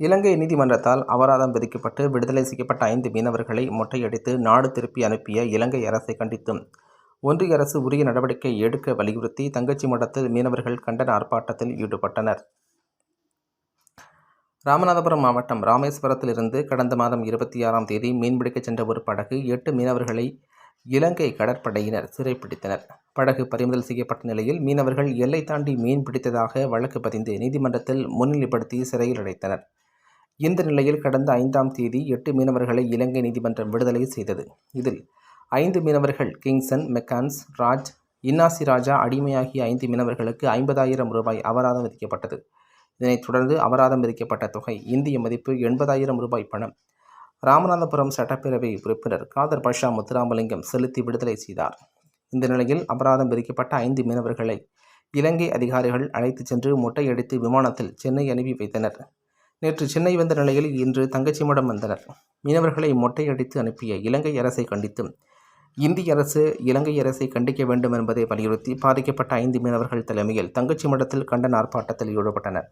இலங்கை நீதிமன்றத்தால் அபராதம் விதிக்கப்பட்டு விடுதலை செய்யப்பட்ட ஐந்து மீனவர்களை மொட்டையடித்து நாடு திருப்பி அனுப்பிய இலங்கை அரசை கண்டித்தும். ஒன்றிய அரசு உரிய நடவடிக்கை எடுக்க வலியுறுத்தி தங்கச்சி மடத்தில் மீனவர்கள் கண்டன ஆர்ப்பாட்டத்தில் ஈடுபட்டனர். ராமநாதபுரம் மாவட்டம் ராமேஸ்வரத்திலிருந்து கடந்த மாதம் இருபத்தி ஆறாம் தேதி மீன்பிடிக்கச் சென்ற ஒரு படகு எட்டு மீனவர்களை இலங்கை கடற்படையினர் சிறைப்பிடித்தனர். படகு பறிமுதல் செய்யப்பட்ட நிலையில் மீனவர்கள் எல்லை தாண்டி மீன் பிடித்ததாக வழக்கு பதிந்து நீதிமன்றத்தில் முன்னிலைப்படுத்தி சிறையில் அடைத்தனர். இந்த நிலையில் கடந்த ஐந்தாம் தேதி எட்டு மீனவர்களை இலங்கை நீதிமன்றம் விடுதலை செய்தது. இதில் ஐந்து மீனவர்கள் கிங்சன் மெக்கான்ஸ் ராஜ் இன்னாசி ராஜா அடிமையாகிய ஐந்து மீனவர்களுக்கு ஐம்பதாயிரம் ரூபாய் அபராதம் விதிக்கப்பட்டது. இதனைத் தொடர்ந்து அபராதம் விதிக்கப்பட்ட தொகை இந்திய மதிப்பு எண்பதாயிரம் ரூபாய் பணம். ராமநாதபுரம் சட்டப்பேரவை உறுப்பினர் காதர் பஷா முத்துராமலிங்கம் செலுத்தி விடுதலை செய்தார். இந்த நிலையில் அபராதம் விதிக்கப்பட்ட ஐந்து மீனவர்களை இலங்கை அதிகாரிகள் அழைத்துச் சென்று முட்டையடித்து விமானத்தில் சென்னை அனுப்பி வைத்தனர். நேற்று சென்னை வந்த நிலையில் இன்று தங்கச்சி மடம் வந்தனர். மீனவர்களை மொட்டையடித்து அனுப்பிய இலங்கை அரசை கண்டித்தும் இந்திய அரசு இலங்கை அரசை கண்டிக்க வேண்டும் என்பதை வலியுறுத்தி பாதிக்கப்பட்ட ஐந்து மீனவர்கள் தலைமையில் தங்கச்சி மடத்தில் கண்டன ஆர்ப்பாட்டத்தில் ஈடுபட்டனர்.